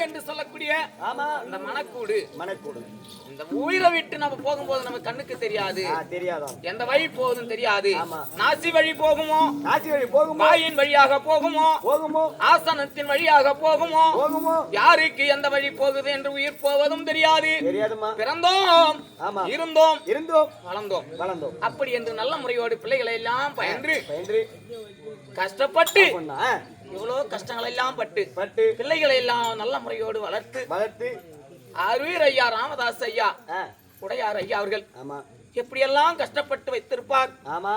என்று சொல்லக்கூடிய ஆமா. இந்த மணக்கூடு. மனக்கூடு இந்த உயிரை விட்டு நம்ம போகும்போது நம்ம கண்ணுக்கு தெரியாது. தெரியாதா? எந்த வழி போகுதுன்னு தெரியாது. நாசி வழி போகுமோ? காட்சி வழி போகுமோ? வாயின் வழியாக போகுமோ? போகுமோ? ஆசனத்தின் வழியாக போகுமோ? போகுமோ? யாருக்கு எந்த வழி போகுது என்று உயிர் போவதும் தெரியாது. தெரியாதுமா பிறந்தோம். ஆமா. இருந்தோம். இருந்தோம். வளர்ந்தோம். வளர்ந்தோம். அப்படி என்று நல்ல முறையோடு பிள்ளைகளை எல்லாம் பயின்று பயின்று. கஷ்டப்பட்டு இவ்வளவு கஷ்டங்கள் எல்லாம் பட்டு பட்டு பிள்ளைகளை எல்லாம் நல்ல முறையோடு வளர்த்து வளர்த்து அருவீர் ஐயா ராமதாஸ் ஐயா உடையார் ஐயா அவர்கள் ஆமா. எப்படியெல்லாம் கஷ்டப்பட்டு வைத்திருப்பார்? ஆமா.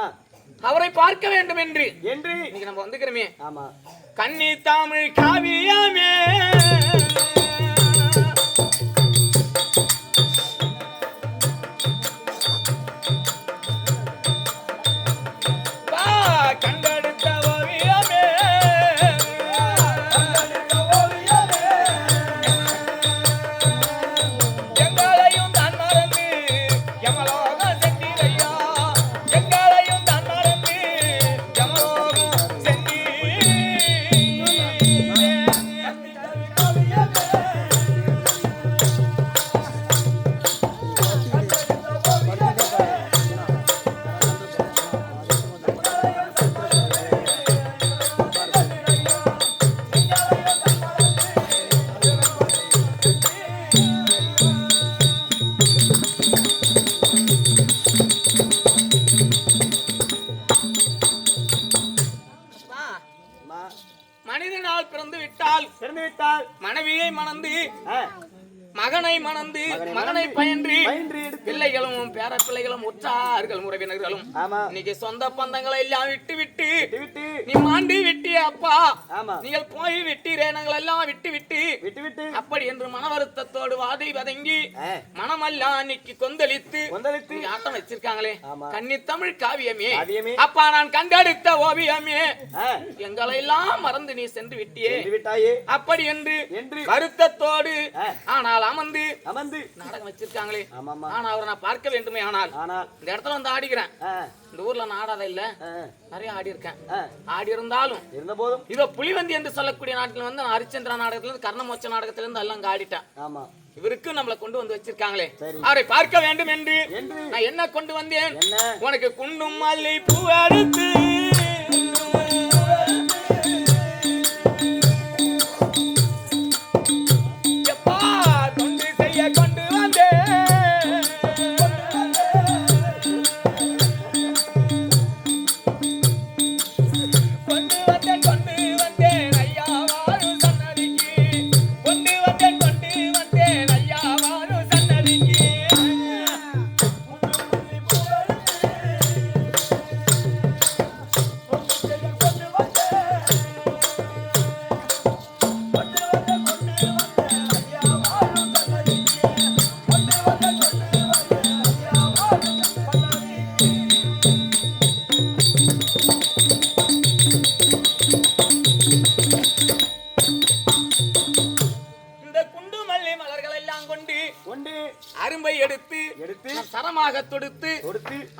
அவரை பார்க்க வேண்டும் என்று என்று இன்னைக்கு நம்ம வந்துக்கிறோமே ஆமா. கன்னி தமிழ் காவியமே. இன்னைக்கு சொந்த பந்தங்களை எல்லாம் விட்டு விட்டு விட்டு நீ மாண்டி விட்டிய அப்பா. ஆமா. நீங்கள் போய் விட்டீரே நாங்கள் எல்லாம் விட்டு விட்டு விட்டு விட்டு. அப்படி என்று மன வருத்தத்தோடு வாதை வதங்கி மனமெல்லாம் இன்னைக்கு கொந்தளித்து கொந்தளித்து. ஆட்டம் வச்சிருக்காங்களே. கன்னி தமிழ் காவியமே. அப்பா நான் கண்டெடுத்த ஓவியமே. எங்களை எல்லாம் மறந்து நீ சென்று விட்டியே. விட்டாயே. அப்படி என்று என்று. வருத்தத்தோடு. ஆனால் அமர்ந்து அமர்ந்து. நாடகம் வச்சிருக்காங்களே. ஆனா அவரை நான் பார்க்க வேண்டுமே ஆனால். ஆனால். இந்த இடத்துல வந்து ஆடிக்கிறேன். இந்த ஊர்ல நான் ஆடாத இல்ல. நிறைய ஆடி இருக்கேன். ஆடி இருந்தாலும் இருந்த போதும் இதோ புலிவந்தி என்று சொல்லக்கூடிய நாட்டில் வந்து நான் ஹரிச்சந்திரா நாடகத்துல இருந்து கர்ணமோச்ச நாடகத்துல இருந்து எல்லாம் அங்க ஆடிட்டேன். ஆமா. இவருக்கு நம்மள கொண்டு வந்து வச்சிருக்காங்களே. சரி. அவரை பார்க்க வேண்டும் என்று நான் என்ன கொண்டு வந்தேன்? உனக்கு குண்டும் மல்லி பூ அறுத்து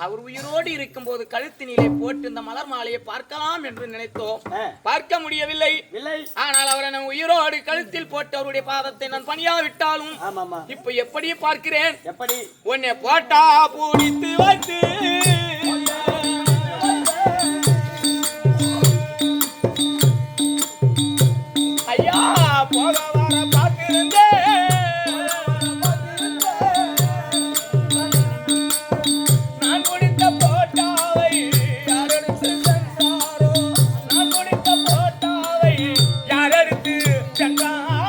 அவர் உயிரோடு இருக்கும்போது கழுத்தினிலே போட்டு இந்த மலர் மாலையை பார்க்கலாம் என்று நினைத்தோம். பார்க்க முடியவில்லை. ஆனால் அவரை நான் உயிரோடு கழுத்தில் போட்டு அவருடைய பாதத்தை நான் பணியாவிட்டாலும் ஆமாமா இப்ப எப்படி பார்க்கிறேன்? எப்படி? உன்னை போட்டா பூடித்து வந்து யாரெடுத்து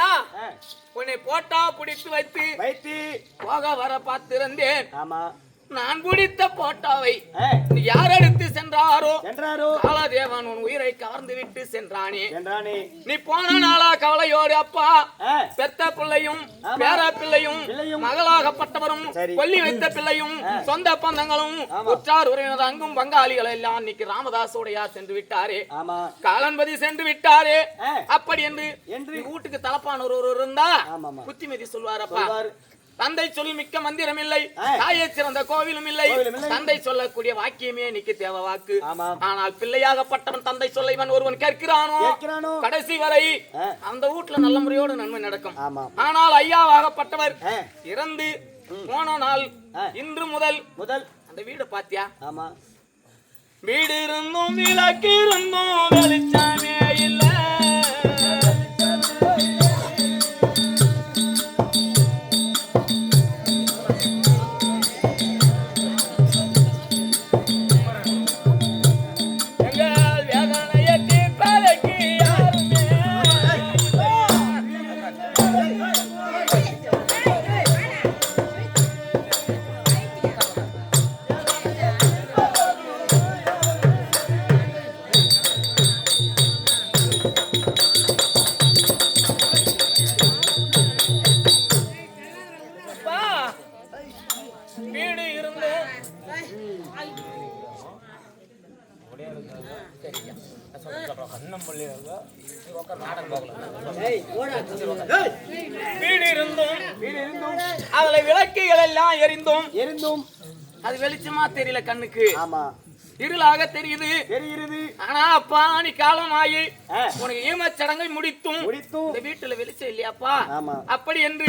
ஐயா உன்னை போட்டா பிடித்து வைத்து வைத்து போக வர பார்த்திருந்தேன். ஆமா. நான் பிடித்த போட்டோவை யார் எடுத்து சென்றாரோ? என்றாரோ காலதேவன் உன் உயிரை கவர்ந்து விட்டு சென்றானே. நீ போன நாளா கவலையோடு அப்பா. பெத்த பிள்ளையும். பேர பிள்ளையும். மகளாகப்பட்டவரும். கொல்லி வைத்த பிள்ளையும் சொந்த பந்தங்களும். உற்றார் உறவினர் அங்கும் பங்காளிகள் எல்லாம் இன்னைக்கு ராமதாசோடையா சென்று விட்டாரே. காலன்பதி சென்று விட்டாரே. அப்படி என்று வீட்டுக்கு தலப்பான ஒரு இருந்தா. புத்திமதி சொல்வாரப்பா சொல்வார். தந்தை சொல் மிக்க மந்திரம் இல்லை. தாயை சிறந்த கோவிலும் இல்லை. தந்தை சொல்லக்கூடிய வாக்கியமே இன்னைக்கு தேவ வாக்கு. ஆனால் பிள்ளையாகப்பட்டவன் தந்தை சொல்ல இவன் ஒருவன் கேட்கிறானோ? கடைசி வரை. அந்த வீட்டுல நல்ல முறையோடு நன்மை நடக்கும். ஆனால் ஐயாவாகப்பட்டவர் இறந்து போன நாள். இன்று முதல் முதல். அந்த வீடு பாத்தியா? ஆமா. வீடு இருந்தும் விளக்கு இருந்தும் வெளிச்சமே வெளிச்சமா தெரியல கண்ணுக்கு. ஆமா. இருளாக தெரியுது. தெரிகிறது ஆனா அப்பா நீ காலமாயி ஆ, உனக்கு ஈமச்சடங்கை முடித்தும். முடித்தும். இந்த வீட்டுல வெளிச்சம் இல்லையாப்பா? அப்படி என்று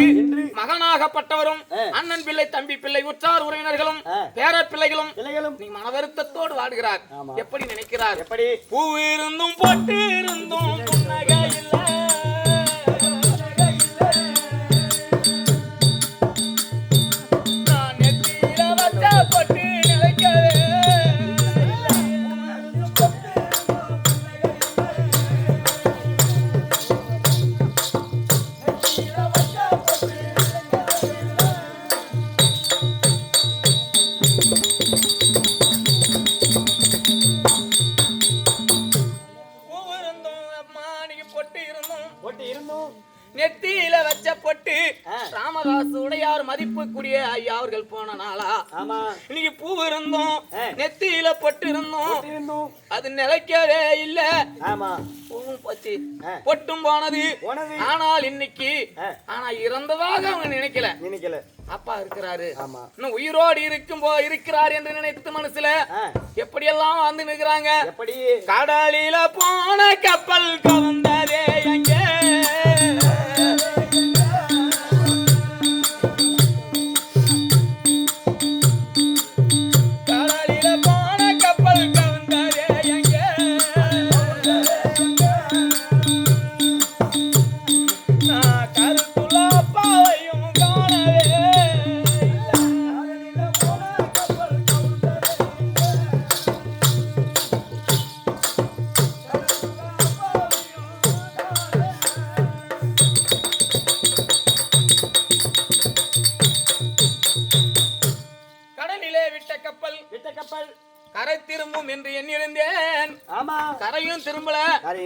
மகனாகப்பட்டவரும். அண்ணன் பிள்ளை தம்பி பிள்ளை உற்றார் உறவினர்களும். பேர பிள்ளைகளும் நீ மனவருத்தத்தோடு வாடுகிறார். எப்படி நினைக்கிறார்? எப்படி? பூ இருந்தும் பொட்டு இருந்தும் புன்னகை இல்ல. உடையார் மதிப்புக்குரிய ஐயா அவர்கள் போன நாளா? ஆமா. இன்னைக்கு பூ இருந்தோம். நெத்தியில பொட்டு இருந்தோம் அது நிலைக்கவே இல்ல. ஆமா. பூவும் போச்சு. பொட்டும் போனது. ஆனால் இன்னைக்கு. ஆனா இறந்ததாக அவங்க நினைக்கல. நினைக்கல. அப்பா இருக்கிறாரு. ஆமா. இன்னும் உயிரோடு இருக்கும் போ இருக்கிறார் என்று நினைத்து மனசுல ஆ, எப்படியெல்லாம் வந்து நிற்கிறாங்க? எப்படி? கடலில போன கப்பல் கவர்ந்ததே எங்கே கரையும் திரும்பல.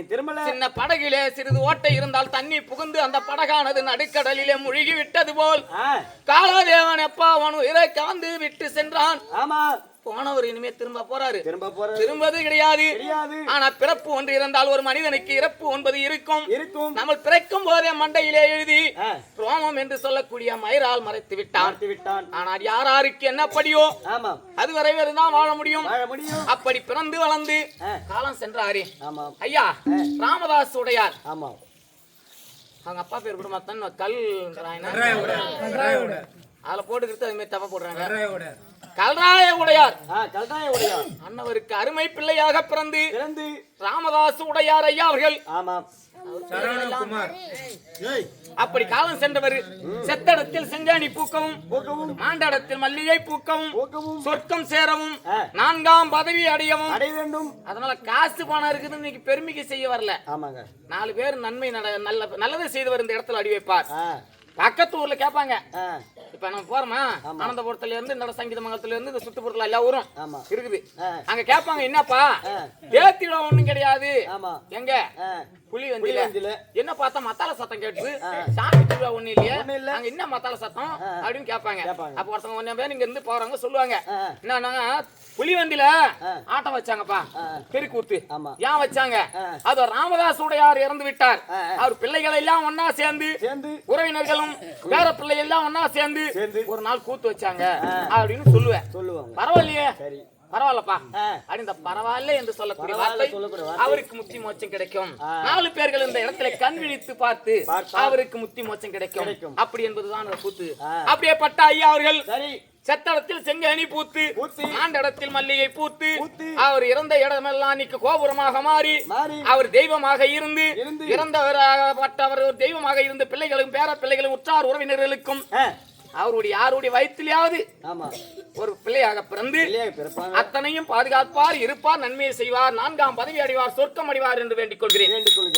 திருமல சின்ன படகிலே சிறிது ஓட்டை இருந்தால் தண்ணி புகுந்து அந்த படகானது நடுக்கடலிலே முழுகி விட்டது போல் காலாதேவன் எப்பா அவன் உயிரை காந்து விட்டு சென்றான். ஆமா. போனவர் இனிமே திரும்ப போறாரு. திரும்ப போறது திரும்பது கிடையாது. ஆனா பிறப்பு ஒன்று இருந்தால் ஒரு மனிதனுக்கு இறப்பு ஒன்பது இருக்கும். இருக்கும். நம்ம பிறக்கும் போதே மண்டையிலே எழுதி ரோமம் என்று சொல்லக்கூடிய மயிரால் மறைத்து விட்டான். விட்டான். ஆனால் யார் யாருக்கு என்ன படியோ ஆமா. அது வரை தான் வாழ முடியும். வாழ முடியும். அப்படி பிறந்து வளர்ந்து காலம் சென்றாரே. ஆமா. ஐயா ராமதாஸ் உடையார் ஆமா. அவங்க அப்பா பேர் கூட மத்தன் கல் அதுல போட்டுக்கிறது அது மாதிரி தப்பா போடுறாங்க. கல்ராய உடையார். ஆ, கல்தாய உடையா அன்னவருக்கு அருமை பிள்ளையாக பிறந்து பிறந்து ராமதாஸ் உடையார் ஐயா அவர்கள். ஆமா ஏய், அப்படி காலம் சென்றவர் செத்தடத்தில் செஞ்சாணி பூக்கவும் பூக்கவும். மாண்டடத்தில் மல்லிகை பூக்கவும் பூக்கவும். சொர்க்கம் சேரவும். நான்காம் பதவி அடையவும். அடைய வேண்டும். அதனால காசு பணம் இருக்குது இன்னைக்கு பெருமைக்கு செய்ய வரல. ஆமாங்க. நாலு பேர் நன்மை நல்ல நல்லதை செய்தவர் இந்த இடத்துல அடி வைப்பார் பக்கத்து ஊர்ல கேட்பாங்க இப்ப நம்ம போறோமா. ஆனந்தபுரத்துல இருந்து இந்த சங்கீத மங்கலத்துல இருந்து இந்த சுற்றுப்புறத்துல எல்லா ஊரும் இருக்குது. அங்க கேட்பாங்க என்னப்பா? ஆ. தேத்திட ஒண்ணும் கிடையாது. எங்க. புலி வந்தில. என்ன பார்த்தா மத்தால சத்தம் கேட்டுது. சாமி திருவிழா ஒண்ணு இல்லையா. அங்க என்ன மத்தால சத்தம்? அப்படின்னு கேட்பாங்க. அப்ப ஒருத்தவங்க ஒண்ணு பேர் இங்க இருந்து போறவங்க சொல்லுவாங்க. என்னன்னா புலி வண்டியில ஆட்டம் வச்சாங்கப்பா. ஆமா. ஏன் வச்சாங்க. அது ராமதாஸ் உடையார் இறந்து விட்டார். அவர் பிள்ளைகள் எல்லாம் ஒன்னா சேர்ந்து சேர்ந்து உறவினர்களும் பேர பிள்ளை எல்லாம் ஒன்னா சேர்ந்து. ஒரு நாள் கூத்து வச்சாங்க. அப்படின்னு சொல்லுவேன் சொல்லுவாங்க பரவாயில்லையே சரி பரவாயில்லப்பா இந்த பரவாயில்ல என்று சொல்லக்கூடிய வார்த்தை. அவருக்கு முத்தி மோட்சம் கிடைக்கும். நாலு பேர்கள் இந்த இடத்துல கண் விழித்து பார்த்து அவருக்கு முத்தி மோட்சம் கிடைக்கும். அப்படி என்பதுதான் கூத்து. அப்படியே பட்ட ஐயா அவர்கள் சரி செத்தடத்தில் செங்கனி பூத்து பூத்து. ஆண்டடத்தில் மல்லிகை பூத்து. அவர் இறந்த இடமெல்லாம் இன்னைக்கு கோபுரமாக மாறி அவர் தெய்வமாக இருந்து. இறந்தவராகப்பட்டவர் ஒரு தெய்வமாக இருந்த பிள்ளைகளும் பேர பிள்ளைகளும் உற்றார் உறவினர்களுக்கும். அவருடைய யாருடைய வயிற்றிலாவது ஆமா. ஒரு பிள்ளையாக பிறந்து அத்தனையும் பாதுகாப்பார் இருப்பார் நன்மையை செய்வார் நான்காம் பதவி அடைவார் சொர்க்கம் அடைவார் என்று வேண்டிக் கொள்கிறேன்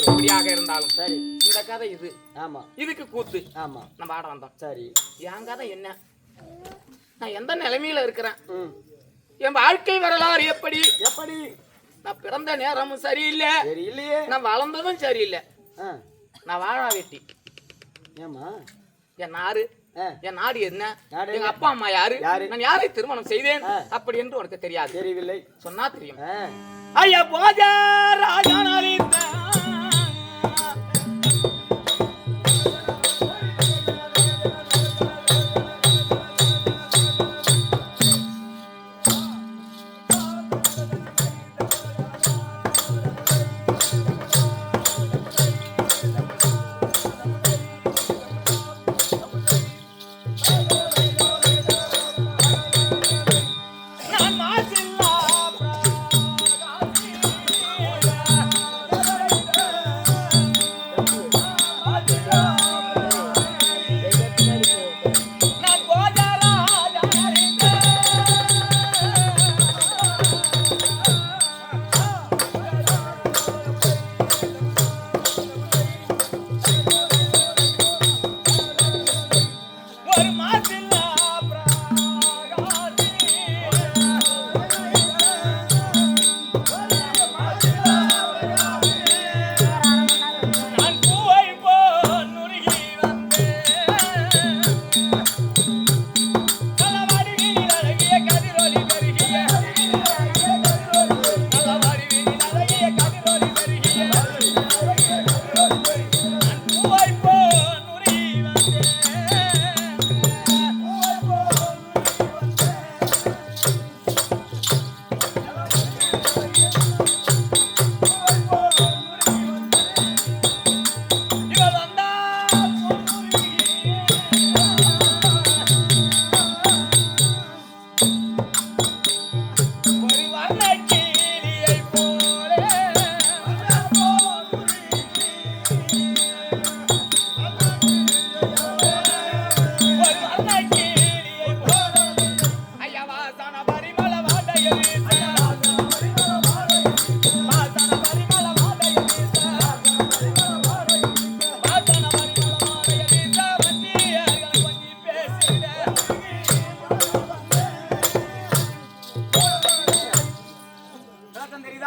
அப்படியாக இருந்தாலும். சரி. இந்த கதை இது. ஆமா. இதுக்கு கூத்து. ஆமா. நம்ம ஆட வந்தோம். சரி. என் கதை என்ன? நான் எந்த நிலைமையில இருக்கிறேன்? என் வாழ்க்கை வரலாறு எப்படி? எப்படி? நான் பிறந்த நேரமும் சரியில்லை. சரி இல்லையே நான் வளர்ந்ததும் சரியில்லை. நான் வாழா வெட்டி ஏமா என் ஆ. என் நாடு என்ன? எங்க அப்பா அம்மா யாரு? நான் யாரை திருமணம் செய்தேன். அப்படி என்று உனக்கு தெரியாது. தெரியவில்லை. சொன்னா தெரியும். ஐயா போஜ ராஜானாலித்த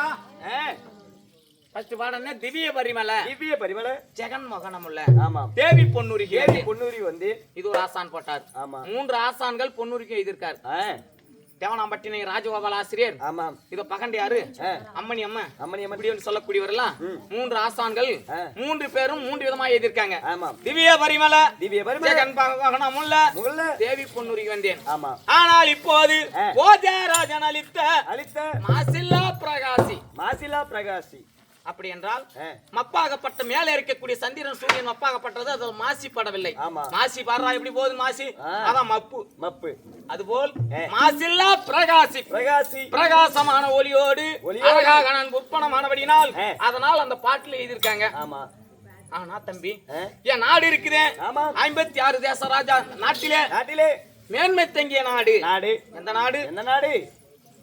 ஆ ஃபர்ஸ்ட் திவ்ய பரிமள. திவ்ய பரிமள. ஜெகன் மகனமுள்ள ஆமாம் தேவி பொன்னுரிகை ஏறி பொன்னூரி வந்து இது ஒரு ஆசான் போட்டார். ஆமா. மூன்று ஆசான்கள் பொன்னுரிக்கை எதிர்க்கார். தேவனாம்பட்டினை ராஜகோபால் ஆசிரியர். ஆமாம் இதோ பகண்டியாரு. அம்மணி அம்மா. அம்மணி அம்மன் இப்படி சொல்லக்கூடியவரெல்லாம். மூன்று ஆசான்கள். மூன்று பேரும் மூன்று விதமா எதிர்க்காங்க ஆமாம் திவ்ய பரிமள திவ்ய மகனமுள்ள முகல்ல தேவி பொன்னுரிக்கு வந்தேன். ஆமா. ஆனால் இப்போது. போஜராஜன் அளித்த அளித்த மாசில்லா பிரகாசி. மாசிலா பிரகாசி. அப்படி என்றால் மப்பாகப்பட்ட மேலே இருக்கக்கூடிய சந்திரன் சூரியன் மப்பாகப்பட்டது அது மாசி படவில்லை. மாசி பாடுறா எப்படி போகுது மாசி. அதான் மப்பு. மப்பு. அதுபோல். மாசில்லா பிரகாசி. பிரகாசி. பிரகாசமான ஒளியோடு ஒளியோடு. அழகாக நான் உற்பனமானபடினால். அதனால் அந்த பாட்டுல எழுதியிருக்காங்க. ஆமா. ஆனா தம்பி என் நாடு இருக்குதே. ஐம்பத்தி ஆறு தேச ராஜா நாட்டிலே. நாட்டிலே. மேன்மை தங்கிய நாடு. நாடு. எந்த நாடு? என்ன நாடு?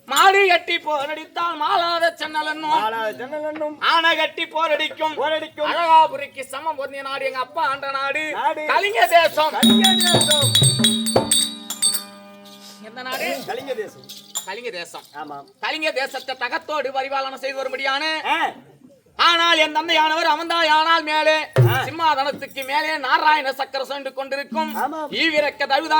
மாடு கட்டி போரடித்தால் மாலாத சென்னல் என்னும் ஆளாத ஜன்னல் என்னும் ஆனை கட்டி போரடிக்கும். போரடிக்கும். அழகாபுரிக்கு சமம் பொருந்திய நாடு எங்க அப்பா ஆண்ட நாடு. நாடு. கலிங்க தேசம். கலிங்க தேசம். கலிங்க தேசம். கலிங்க தேசம். ஆமாம். கலிங்க தேசத்தை தகத்தோடு பரிபாலனம் செய்து வரும்படியான ஆனால் என் தந்தையானவர் அமர்ந்தாயானால் மேலே ஆ. சிம்மாதனத்துக்கு மேலே நாராயண சக்கர சென்று கொண்டிருக்கும். ஈவிரக்க தழுதா